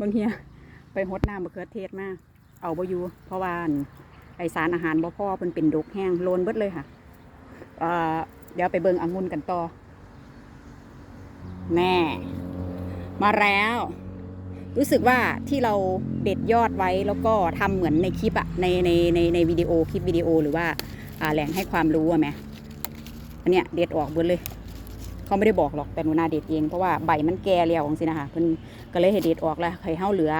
บางเฮียไปหดน้ำมะเขือเทศมาเอาบ่อยู่เพราะว่านไอสารอาหารบ่พอเพิ่นเป็นดกแห้งโลนเบิดเลยค่ะเเดี๋ยวไปเบิงองุ่นกันต่อแน่มาแล้ว รู้สึกว่าที่เราเด็ดยอดไว้แล้วก็ทำเหมือนในคลิปอะในในในในวิดีโอคลิปวิดีโอหรือว่าแหล่งให้ความรู้อะแหมอันเนี้ยเด็ดออกเบิดเลย เขาไม่ได้บอกหรอกแต่หนูนาเด็ดเองเพราะว่าใบมันแก่แล้วจังซี่นะคะเพิ่นก็เลยให้เด็ดออกแล้วให้เฮาเหลือ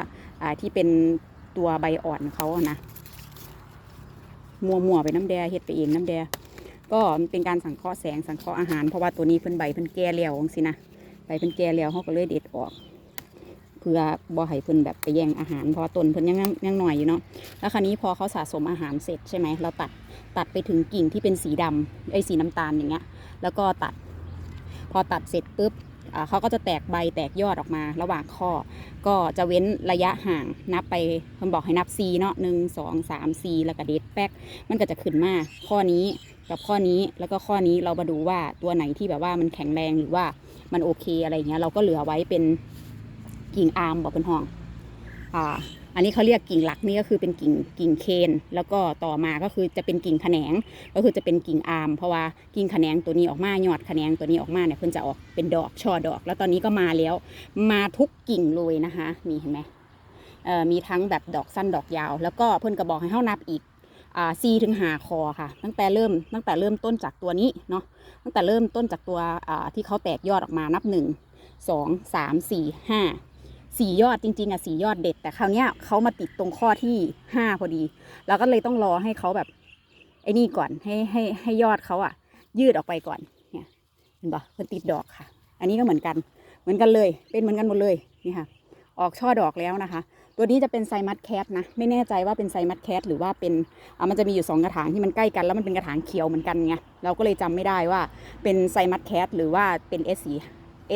อ่าที่เป็นตัวใบอ่อนเขานะมัวมัวไปน้ำแดเฮ็ดไปเองน้ำแดก็มันเป็นการสังเคราะห์แสงสังเคราะห์อาหารเพราะว่าตัวนี้เพิ่นใบเพิ่นแก่แล้วจังซี่นะใบเพิ่นแก่แล้วเขาก็เลยเด็ดออกเพื่อบ่ให้เพิ่นแบบไปแย่งอาหารเพราะต้นเพิ่นยังยังหน่อยอยู่เนาะแล้วคราวนี้พอเขาสะสมอาหารเสร็จใช่ไหมเราตัดตัดไปถึงกิ่งที่เป็นสีดำไอ้สีน้ำตาลอย่างเงี้ย แล้วก็ตัด อตัดเสร็จปุ๊บเขาก็จะแตกใบแตกยอดออกมาระหว่างข้อ ก็จะเว้นระยะห่างนับไปเพิ่นบอกให้นับ C เนาะหนึ่งสองสามสี่แล้วก็เดทแป๊กมันก็จะขึ้นมาข้อนี้กับข้อนี้แล้วก็ข้อนี้เรามาดูว่าตัวไหนที่แบบว่ามันแข็งแรงหรือว่ามันโอเคอะไรเงี้ยเราก็เหลือไว้เป็นกิ่งอาร์มบอกเป็นห้องอ่า อันนี้เขาเรียกกิ่งหลักนี่ก็คือเป็นกิ่งกิ่งเคน แล้วก็ต่อมาก็คือจะเป็นกิ่งแขนง ก็คือจะเป็นกิ่งอาร์มเพราะว่ากิ่งแขนงตัวนี้ออกมายอดแขนงตัวนี้ออกมาเนี่ยเพิ่นจะออกเป็นดอกช่อดอก แล้วตอนนี้ก็มาแล้วมาทุกกิ่งเลยนะคะนี่เห็นไหมมีทั้งแบบดอกสั้นดอกยาว แล้วก็เพิ่นก็บอกให้เฮานับอีกซีถึงหาคอค่ะ ตั้งแต่เริ่มตั้งแต่เริ่มต้นจากตัวนี้เนาะตั้งแต่เริ่มต้นจากตัวที่เขาแตกยอดออกมานับหนึ่งสองสามสี่ห้า สี่ยอดจริงๆอะสี่ยอดเด็ด แต่คราวเนี้ยเขามาติดตรงข้อที่ห้าพอดีเราก็เลยต้องรอให้เขาแบบไอ้นี่ก่อนให้ให้ให้ยอดเขาอะ ยืดออกไปก่อนเนี่ยเห็นปะเพิ่นติดดอกค่ะ อันนี้ก็เหมือนกันเหมือนกันเลย เป็นเหมือนกันหมดเลยนี่ค่ะ ออกช่อดอกแล้วนะคะ ตัวนี้จะเป็นไซมัสแคทนะไม่แน่ใจว่าเป็นไซมัสแคทหรือว่าเป็นอ่ามันจะมีอยู่สองกระถางที่มันใกล้กันแล้วมันเป็นกระถางเขียวเหมือนกันไงเราก็เลยจำไม่ได้ว่าเป็นไซมัสแคทหรือว่าเป็น S4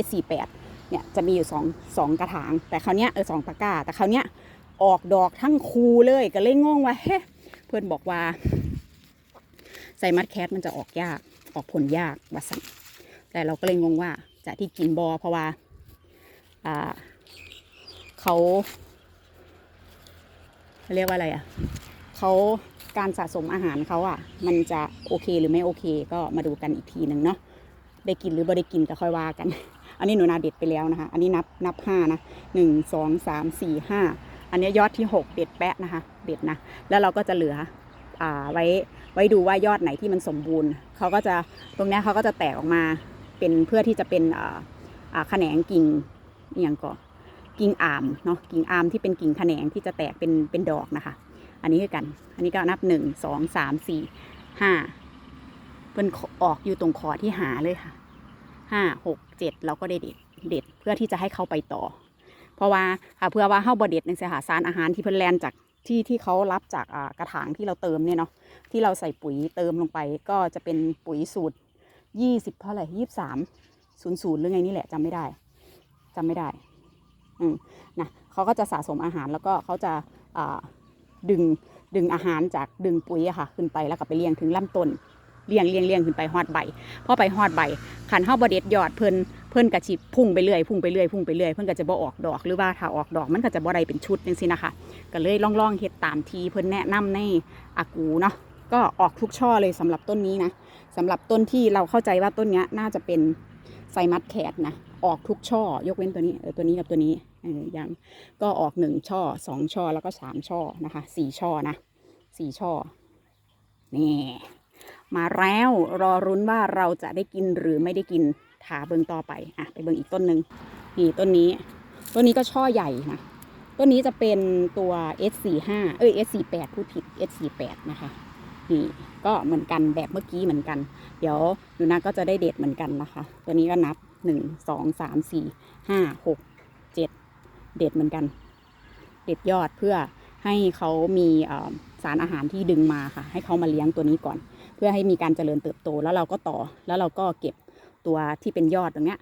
S48 เนี่ยจะมีอยู่สองสองกระถาง แต่คราวเนี้ยเออสองตะกร้า แต่คราวเนี้ยออกดอกทั้งคูเลยก็เลยงงว่าเฮ้เพื่อนบอกว่าไซมัสแคทมันจะออกยากออกผลยากว่าสั่งแต่เราก็เลยงงว่าจะที่กินบอเพราะว่าอ่าเขาเขาเรียกว่าอะไรอะเขาการสะสมอาหารเขาอะ มันจะโอเคหรือไม่โอเค ก็มาดูกันอีกทีหนึ่งเนาะได้กินหรือไม่ได้กินก็ค่อยว่ากัน อันนี้หนูนาเด็ดไปแล้วนะคะ อันนี้นับนับห้านะหนึ่งสองสามสี่ห้าอันนี้ยอดที่หกเด็ดแปะนะคะ เด็ดนะ แล้วเราก็จะเหลืออ่าไว้ไว้ดูว่ายอดไหนที่มันสมบูรณ์เขาก็จะตรงนี้เขาก็จะแตกออกมาเป็นเพื่อที่จะเป็นอ่าอ่าแขนงกิ่งอย่างก่อกิ่งอามเนาะกิ่งอามที่เป็นกิ่งแขนงที่จะแตกเป็นเป็นดอกนะคะ อันนี้คือกัน อันนี้ก็นับหนึ่งสองสามสี่ห้าเป็นออกอยู่ตรงคอที่หาเลยค่ะ ห้าหกเจ็ดเราก็ได้เด็ดเด็ดเพื่อที่จะให้เขาไปต่อ เพราะว่าค่ะเพื่อว่าเฮ้าบเด็ดในสหาสารอาหารที่เพิ่นแลนจากที่ที่เขารับจากกระถางที่เราเติมเนี่ยเนาะที่เราใส่ปุ๋ยเติมลงไป ก็จะเป็นปุ๋ยสูตรยี่สิบเท่าไหร่ยี่สามศูนย์ศูนย์หรือไงนี่แหละจำไม่ได้จำไม่ได้ อืมนะเขาก็จะสะสมอาหารแล้วก็เขาจะดึงดึงอาหารจากดึงปุ๋ยอะค่ะ ขึ้นไปแล้วก็ไปเลี้ยงถึงลำต้นเลี้ยงเลี้ยงเลี้ยงขึ้นไปฮอดใบพอไปฮอดใบ ขันเฮาบเด็ดยอดเพิ่นเพิ่นกระชิบพุ่งไปเรื่อยพุ่งไปเรื่อยพุ่งไปเรื่อยเพิ่นก็จะบ่ออกดอกหรือว่าถ้าออกดอกมันก็จะบ่ได้เป็นชุดจังซี่นะคะก็เลยล่องๆเฮ็ดตามทีเพิ่นแนะนำในอากูเนาะก็ออกทุกช่อเลยสำหรับต้นนี้นะสำหรับต้นที่เราเข้าใจว่าต้นนี้น่าจะเป็นไซมัสแคทนะออกทุกช่อยกเว้นตัวนี้เออตัวนี้กับตัวนี้เออยังก็ออกหนึ่งช่อสองช่อแล้วก็สามช่อนะคะสี่ช่อนะสี่ช่อนี่ มาแล้วรอรุ้นว่าเราจะได้กินหรือไม่ได้กินถาเบิงต่อไปอะไปเบิงอีกต้นหนึ่งนี่ต้นนี้ต้นนี้ก็ช่อใหญ่นะต้นนี้จะเป็นตัว S45 เอ้ย S48 พูดผิด S48 นะคะนี่ก็เหมือนกันแบบเมื่อกี้เหมือนกัน เดี๋ยวหนูนาก็จะได้เด็ดเหมือนกันนะคะ ตัวนี้ก็นับ1 2 3 4 5 6 7เด็ดเหมือนกัน เด็ดยอดเพื่อให้เขามีสารอาหารที่ดึงมาค่ะ ให้เขามาเลี้ยงตัวนี้ก่อน พื่อให้มีการเจริญเติบโตแล้วเราก็ต่อแล้วเราก็เก็บตัวที่เป็นยอดตรงเนี้ย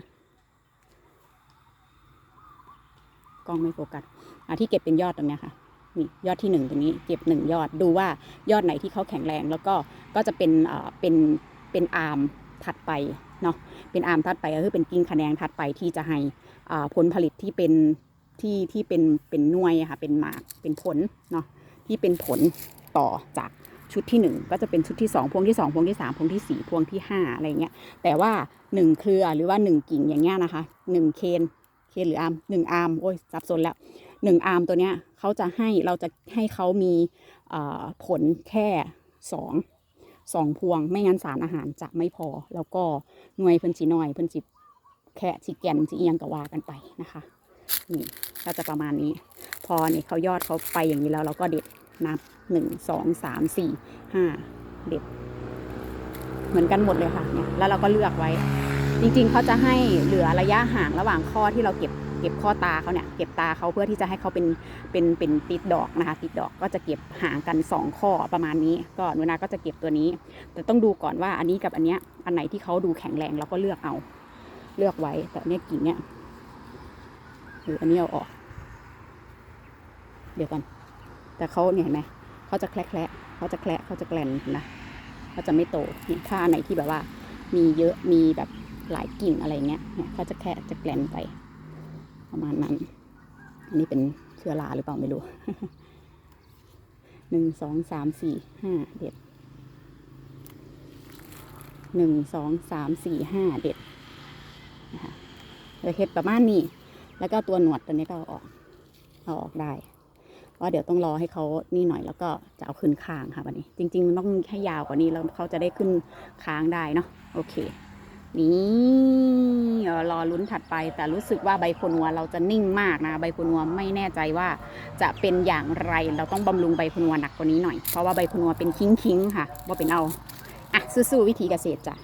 กล้องไม่โฟกัสอะที่เก็บเป็นยอดตรงเนี้ยค่ะนี่ยอดที่หนึ่งตรงนี้เก็บหนึ่งยอดดูว่ายอดไหนที่เขาแข็งแรง แล้วก็ก็จะเป็นเอ่อเป็นเป็นอาร์มถัดไปเนาะเป็นอาร์มถัดไปก็คือเป็นกิ่งแขนงถัดไปที่จะให้อ่าผลผลิตที่เป็นที่ที่เป็นเป็นหน่วยค่ะเป็นหมากเป็นผลเนาะที่เป็นผลต่อจาก ชุดที่หนึ่งก็จะเป็นชุดที่สองพวงที่สองพวงที่สามพวงที่สี่พวงที่ห้าอะไรเงี้ยแต่ว่าหนึ่งเครือหรือว่าหนึ่งกิ่งอย่างเงี้ยนะคะหนึ่งเคนเคนหรืออาร์มหนึ่งอาร์มโอ้ยสับสนแล้วหนึ่งอาร์มตัวเนี้ยเขาจะให้เราจะให้เขามีผลแค่สองสองพวงไม่งั้นสารอาหารจะไม่พอ แล้วก็หน่วยเพิ่นจีน้อยเพิ่นจีแค่จีแกนจีเอียงก็ว่ากันไปนะคะนี่ก็จะประมาณนี้ พอเนี่ยเขายอดเขาไปอย่างนี้แล้วเราก็เด็ด นับหนึ่งสองสามสี่ห้าเด็ด เหมือนกันหมดเลยค่ะเนี่ยแล้วเราก็เลือกไว้ จริงๆเขาจะให้เหลือระยะห่างระหว่างข้อที่เราเก็บเก็บข้อตาเขาเนี่ยเก็บตาเขาเพื่อที่จะให้เขาเป็นเป็นเป็นติดดอกนะคะติดดอกก็จะเก็บห่างกันสองข้อประมาณนี้ ก็นูนาก็จะเก็บตัวนี้ แต่ต้องดูก่อนว่าอันนี้กับอันเนี้ยอันไหนที่เขาดูแข็งแรงเราก็เลือกเอา เลือกไว้แต่อันเนี้ยกิ่งเนี่ยหรืออันนี้เอาออก เดี๋ยวกัน แต่เขาเนี่ยเห็นไหมเขาจะแคละแคละเขาจะแคละเขาจะแกลนนะเขาจะไม่โตเนี่ยถ้าอันไหนที่แบบว่า มีเยอะมีแบบหลายกิ่งอะไรเงี้ยเนี่ยเขาจะแค่จะแกลนไป ประมาณนั้น อันนี้เป็นเชื้อราหรือเปล่าไม่รู้หนึ่งสองสามสี่ห้าเด็ดหนึ่งสองสามสี่ห้าเด็ดนะคะเดอะเฮดประมาณนี้ แล้วก็ตัวหนวดตัวนี้ก็เอาออกเอาออกได้ เพราเดี๋ยวต้องรอให้เขานี่หน่อยแล้วก็จะเอาขึ้นค้างค่ะวันนี้ จริง ๆ มันต้องให้ยาวกว่านี้แล้วเขาจะได้ขึ้นค้างได้เนาะโอเค นี่รอลุ้นถัดไป แต่รู้สึกว่าใบโคนนัวเราจะนิ่งมากนะ ใบโคนนัวไม่แน่ใจว่าจะเป็นอย่างไรเราต้องบำรุงใบโคนนัวหนักกว่านี้หน่อยเพราะว่าใบโคนนัวเป็นคิ้งๆค่ะว่าเป็นเอาอะสู้ๆวิธีเกษตรจ้ะ